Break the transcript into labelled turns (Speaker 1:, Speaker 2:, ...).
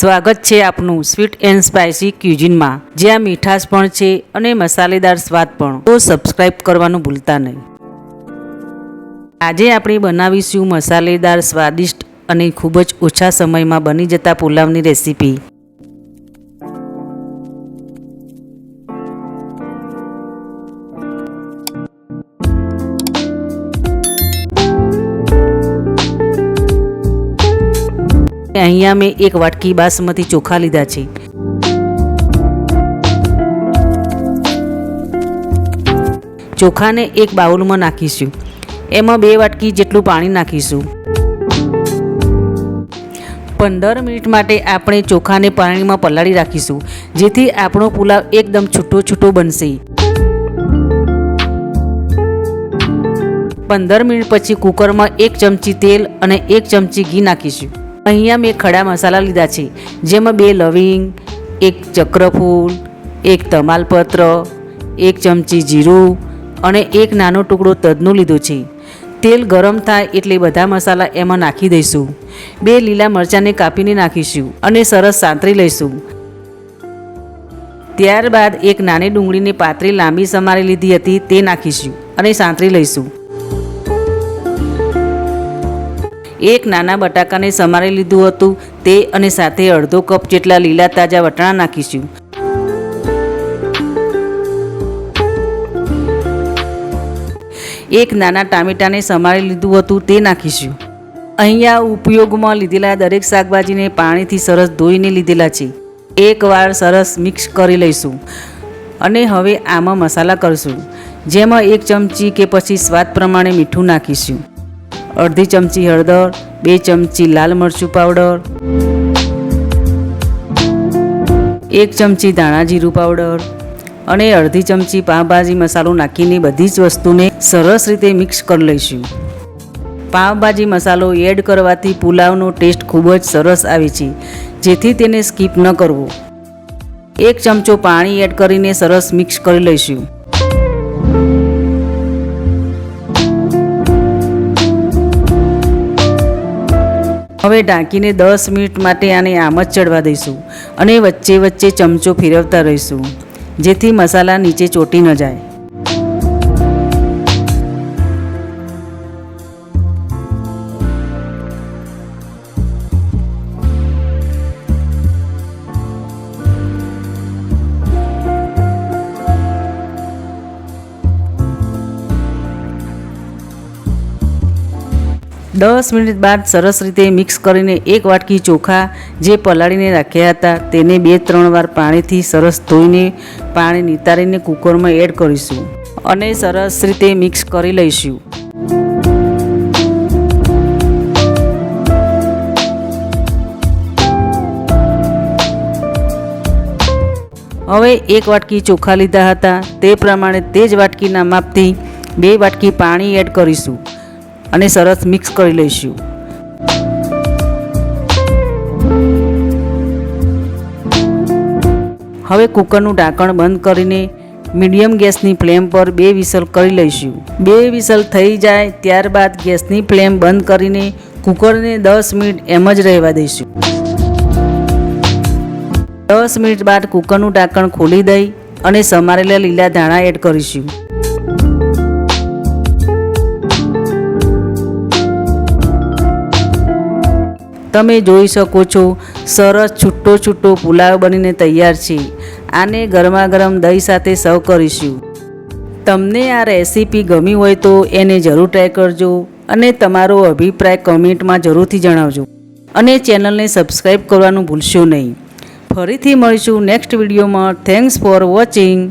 Speaker 1: સ્વાગત છે આપનું સ્વીટ એન્ડ સ્પાઇસી ક્યુઝિનમાં. જ્યાં મીઠાશ પણ છે અને મસાલેદાર સ્વાદ પણ. તો સબસ્ક્રાઇબ કરવાનું ભૂલતા નહીં. આજે આપણે બનાવીશું મસાલેદાર સ્વાદિષ્ટ અને ખૂબ જ ઓછા સમયમાં બની જતા પુલાવની રેસીપી. અહીંયા મેં એક વાટકી બાસમતી ચોખા લીધા છે. ચોખાને એક બાઉલમાં નાખીશું. એમાં બે વાટકી જેટલું પાણી નાખીશું. પંદર મિનિટ માટે આપણે ચોખાને પાણીમાં પલાળી રાખીશું, જેથી આપણો પુલાવ એકદમ છૂટો છૂટો બનશે. પંદર મિનિટ પછી કુકરમાં એક ચમચી તેલ અને એક ચમચી ઘી નાખીશું. અહીંયા મેં ખડા મસાલા લીધા છે. જેમાં બે લવિંગ, એક ચક્રફૂલ, એક તમાલપત્ર, એક ચમચી જીરું અને એક નાનો ટુકડો તદનું લીધો છે. તેલ ગરમ થાય એટલે બધા મસાલા એમાં નાખી દઈશું. બે લીલા મરચાંને કાપીને નાખીશું અને સરસ સાંતરી લઈશું. ત્યારબાદ એક નાની ડુંગળીની પાતળી લાંબી સમારી લીધી હતી તે નાખીશું અને સાંતરી લઈશું. એક નાના બટાકાને સમારી લીધું હતું. તે અને સાથે અડધો કપ જેટલા લીલા તાજા વટાણા નાખીશું. એક નાના ટામેટાને સમારી લીધું હતું, તે નાખીશું. અહીંયા ઉપયોગમાં લીધેલા દરેક શાકભાજીને પાણીથી સરસ ધોઈને લીધેલા છે. એકવાર સરસ મિક્સ કરી લઈશું અને હવે આમાં મસાલા કરશું, જેમાં એક ચમચી કે પછી સ્વાદ પ્રમાણે મીઠું નાખીશું. અડધી ચમચી હળદર, બે ચમચી લાલ મરચું પાવડર, એક ચમચી ધાણા જીરું પાવડર અને અડધી ચમચી પાવભાજી મસાલો નાખીને બધી જ વસ્તુને સરસ રીતે મિક્સ કરી લઈશું. પાવભાજી મસાલો એડ કરવાથી પુલાવનો ટેસ્ટ ખૂબ જ સરસ આવે છે, જેથી તેને સ્કીપ ન કરવો. એક ચમચો પાણી એડ કરીને સરસ મિક્સ કરી લઈશું. હવે ઢાંકીને દસ મિનિટ માટે આને આમ જ ચડવા દઈશું અને વચ્ચે વચ્ચે ચમચો ફેરવતા રહીશું, જેથી મસાલા નીચે ચોટી ન જાય. દસ મિનિટ બાદ સરસ રીતે મિક્સ કરીને એક વાટકી ચોખા જે પલાળીને રાખ્યા હતા, તેને બે ત્રણ વાર પાણીથી સરસ ધોઈને પાણી નિતારીને કુકરમાં એડ કરીશું અને સરસ રીતે મિક્સ કરી લઈશું. હવે એક વાટકી ચોખા લીધા હતા, તે પ્રમાણે તે જ વાટકીના માપથી બે વાટકી પાણી એડ કરીશું. અને સરસ મિક્સ કરી લઈશું. હવે કુકરનું ઢાંકણ બંધ કરીને મીડિયમ ગેસની ફ્લેમ પર બે વિસલ કરી લઈશું. બે વિસલ થઈ જાય ત્યારબાદ ગેસની ફ્લેમ બંધ કરીને કુકરને દસ મિનિટ એમ જ રહેવા દઈશું. દસ મિનિટ બાદ કુકરનું ઢાંકણ ખોલી દઈ અને સમારેલા લીલા ધાણા એડ કરીશું. તમે જોઈ શકો છો, સરસ છૂટો છૂટો પુલાવ બનીને તૈયાર છે. આને ગરમા ગરમ દહીં સાથે સર્વ કરીશું. તમને આ રેસીપી ગમી હોય તો એને જરૂર ટ્રાય કરજો અને તમારો અભિપ્રાય કમેન્ટમાં જરૂરથી જણાવજો. અને ચેનલને સબસ્ક્રાઈબ કરવાનું ભૂલશો નહીં. ફરીથી મળીશું નેક્સ્ટ વિડીયોમાં થેન્ક્સ ફોર વોચિંગ